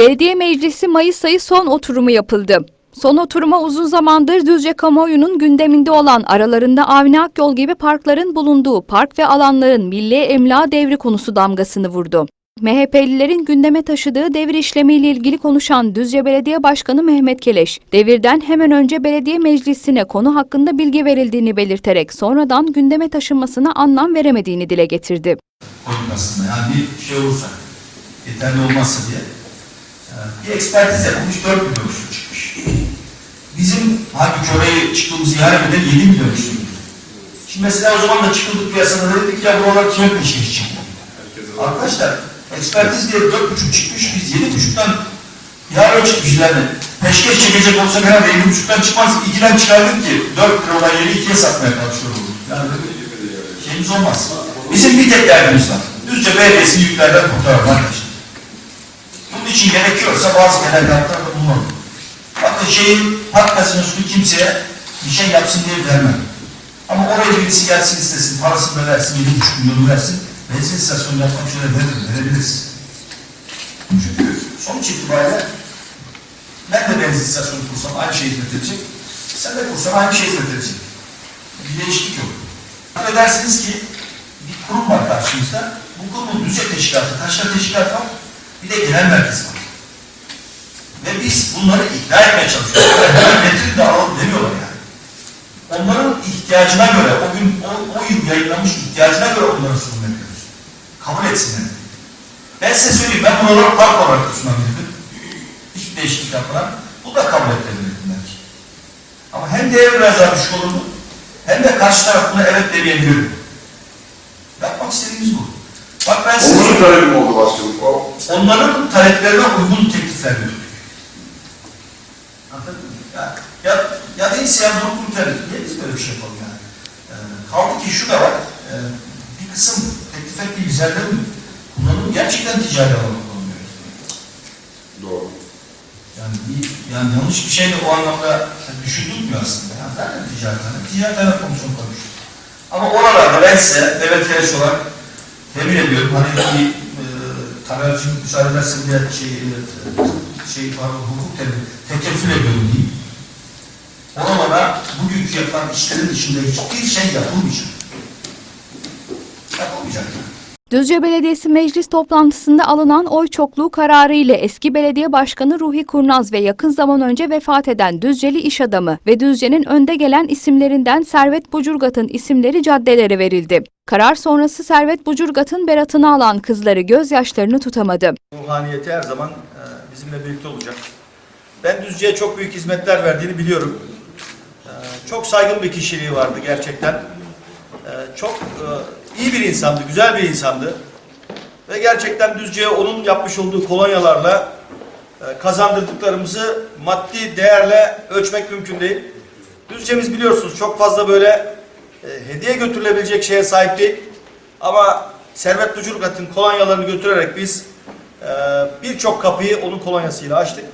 Belediye Meclisi Mayıs ayı son oturumu yapıldı. Son oturuma uzun zamandır Düzce kamuoyunun gündeminde olan aralarında Avni Akyol gibi parkların bulunduğu park ve alanların milli emlak devri konusu damgasını vurdu. MHP'lilerin gündeme taşıdığı devir işlemiyle ilgili konuşan Düzce Belediye Başkanı Mehmet Keleş, devirden hemen önce belediye meclisine konu hakkında bilgi verildiğini belirterek sonradan gündeme taşınmasına anlam veremediğini dile getirdi. koyun aslında. Yani bir şey olursa, yeterli olmazsa diye. Bir ekspertiz yapılmış, 4 milyon üstü çıkmış. Bizim halbuki orayı çıktığımız ihale bedeli 7 milyon üstü. Şimdi mesela o zaman da çıkıldık piyasada dedik ya buralar kime peşkeş çıktı? Arkadaşlar ekspertiz diye 4,5 çıkmış, biz 7,5'tan ihale çıkmış yani. Peşkeş çekecek olsak herhalde 7,5'tan çıkmaz, 2'den çıkardık ki 4 lira olan yeri 2'ye satmaya çalışıyor olduk. Yani şeyimiz olmaz. Bizim bir tek derdimiz var. Düzce Belediyesi'ni yüklerden arkadaşlar. Bunun için gerekiyorsa bazı fedakarlıklarda bulunalım. Bakın şeyin park kazinosunu kimseye bir şey yapsın diye vermem. Ama oraya birisi gelsin istesin, parasını da versin, 7,5 milyonu versin, benzin istasyonu yapmak üzere verir, verebiliriz. Çünkü sonuç itibariyle ben de benzin istasyonu kursam aynı şey hizmet edecek, sen de kursan aynı şey hizmet edecek. Bir değişiklik yok. Affedersiniz ki bir kurum var karşımızda. Bu kurumun düzce teşkilatı, taşra teşkilatı var. Bir de genel merkez var. Ve biz bunları ikna etmeye çalışıyoruz. Getirin de alalım demiyorlar yani. Onların ihtiyacına göre, o gün, o, o yıl yayınlanmış ihtiyacına göre onlara sunum yapıyoruz. Kabul etsinler. Ben size söyleyeyim, ben bunları park olarak da sunabilirdim. Hiçbir değişiklik yapmadan. Bu da kabul edilebilirdi belki. Ama hem değer biraz daha düşük olurdu, hem de karşı taraf buna evet demeyebilirdi. Yapmak istediğimiz bu. Bak ben size Onların söyleyeyim. talebi mi oldu başkanım? Onların taleplerine uygun teklifler götürdük. Anladın mı? Ya, ya, ya değilse ya durup kurtarır. Niye biz böyle bir şey yapalım yani? Ee, kaldı ki şu da var. Ee, bir kısım teklif ettiği güzellerin kullanımı gerçekten ticari alana kullanılıyor. doğru. Yani, bir, yani yanlış bir şey de o anlamda düşündürmüyor aslında. Yani zaten ticaret hani ticaret taraf komisyonu konuşuyor. Ama oralarda ben size devlet yarışı olarak temin ediyorum. Hani bir müsaade edersen bir şey, e, şey pardon, hukuk terimi tekeffül ediyorum diyeyim. Oralara bugünkü yapılan işlerin dışında hiçbir şey. Yapılmayacak. Düzce Belediyesi Meclis toplantısında alınan oy çokluğu kararı ile eski belediye başkanı Ruhi Kurnaz ve yakın zaman önce vefat eden Düzceli iş adamı ve Düzce'nin önde gelen isimlerinden Servet Bucurgat'ın isimleri caddelere verildi. Karar sonrası Servet Bucurgat'ın beratını alan kızları gözyaşlarını tutamadı. ruhaniyeti her zaman e, bizimle birlikte olacak. Ben Düzce'ye çok büyük hizmetler verdiğini biliyorum. E, Çok saygın bir kişiliği vardı gerçekten. E, Çok e, iyi bir insandı, güzel bir insandı. Ve gerçekten Düzce'ye onun yapmış olduğu kolonyalarla e, kazandırdıklarımızı maddi değerle ölçmek mümkün değil. Düzce'miz biliyorsunuz çok fazla böyle e, hediye götürülebilecek şeye sahip değil. Ama Servet Bucurgat'ın kolonyalarını götürerek biz birçok kapıyı onun kolonyasıyla açtık.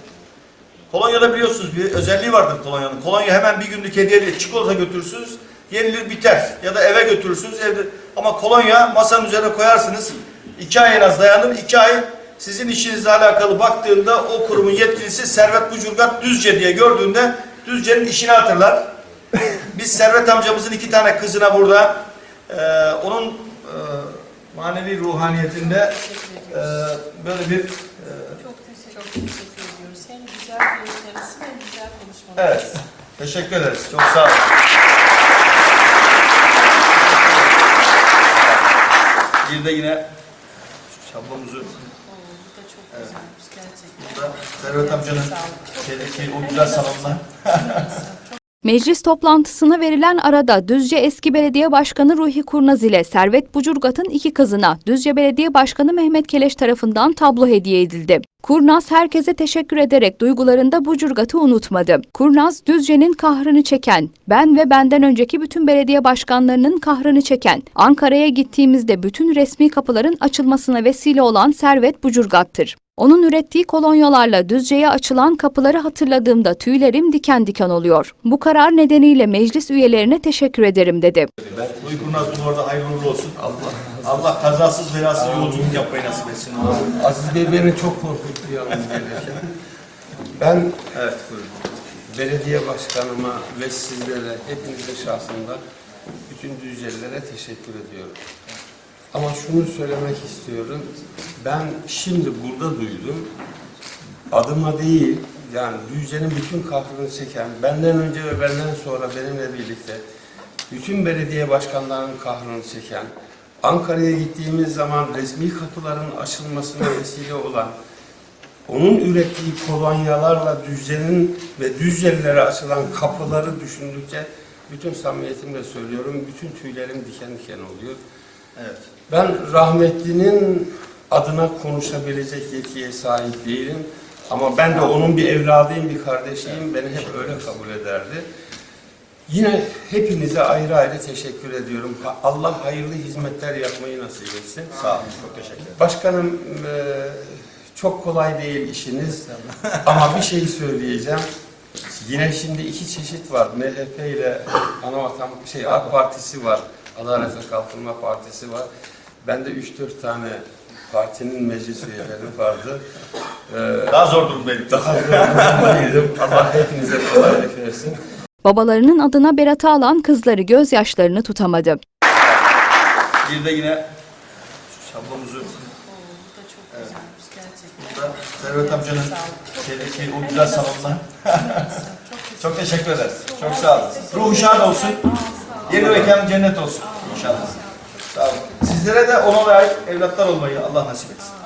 Kolonyada biliyorsunuz bir özelliği vardır kolonyanın. Kolonya hemen bir günlük hediye değil. Çikolata götürürsünüz, yenilir biter. Ya da eve götürürsünüz. Evde. Ama kolonya masanın üzerine koyarsınız. iki ay en az dayanır. iki ay sizin işinizle alakalı baktığında o kurumun yetkilisi Servet Bucurgat Düzce diye gördüğünde Düzce'nin işini hatırlar. Biz Servet amcamızın iki tane kızına burada e, onun e, manevi ruhaniyetinde e, böyle bir e, Çok teşekkür, ediyoruz. Hem güzel gösterisi hem güzel konuşmalar. Evet. Teşekkür ederiz. Çok sağ olun. Bir de yine şablonumuzu gerçekten. burada Servet amcanın şeydeki o güzel salondan. Meclis toplantısına verilen arada Düzce eski belediye başkanı Ruhi Kurnaz ile Servet Bucurgat'ın iki kızına Düzce Belediye Başkanı Mehmet Keleş tarafından tablo hediye edildi. Kurnaz herkese teşekkür ederek duygularında Bucurgat'ı unutmadı. Kurnaz, Düzce'nin kahrını çeken, ben ve benden önceki bütün belediye başkanlarının kahrını çeken, Ankara'ya gittiğimizde bütün resmi kapıların açılmasına vesile olan Servet Bucurgat'tır. Onun ürettiği kolonyalarla Düzce'ye açılan kapıları hatırladığımda tüylerim diken diken oluyor. Bu karar nedeniyle meclis üyelerine teşekkür ederim dedi. Uykurnaz bu arada hayırlı olsun. Allah Allah kazasız belasız yolculuk yapmayı nasip etsin. Aziz Bey beni çok korkuttu yalnız. Ben Evet buyurun. belediye başkanıma ve sizlere, hepinizin şahsında bütün Düzcelilere teşekkür ediyorum. Ama şunu söylemek istiyorum. Ben şimdi burada duydum. Adıma değil, yani Düzce'nin bütün kahrını çeken, benden önce ve benden sonra benimle birlikte bütün belediye başkanlarının kahrını çeken, Ankara'ya gittiğimiz zaman resmi kapıların açılmasına vesile olan, onun ürettiği kolonyalarla Düzce'nin ve Düzcelilere açılan kapıları düşündükçe bütün samimiyetimle söylüyorum, bütün tüylerim diken diken oluyor. Evet. Ben rahmetlinin adına konuşabilecek yetkiye sahip değilim. Ama ben de onun bir evladıyım, bir kardeşiyim. Beni hep öyle kabul ederdi. Yine hepinize ayrı ayrı teşekkür ediyorum. Allah hayırlı hizmetler yapmayı nasip etsin. Sağ olun. Çok teşekkür ederim. Başkanım e, çok kolay değil işiniz ama bir şey söyleyeceğim. Yine şimdi iki çeşit var. MHP ile Anavatan şey AK Partisi var. Adalet ve Kalkınma Partisi var. Ben de 3-4 tane partinin meclis üyeleri vardı. Ee, Daha zor durumdayım. daha zor durumdaydım. Allah hepinize kolaylık versin. Babalarının adına beratı alan kızları gözyaşlarını tutamadı. Bir de yine şablomuzu Oo, bu da çok güzelmiş gerçekten. burada Servet amcanın şeydeki o güzel salonuna. Çok Çok teşekkür ederiz. Çok sağ olun. Ruhu şad olsun. Yeni mekan cennet olsun inşallah. Sağ olun. Sizlere de ona layık evlatlar olmayı Allah nasip etsin.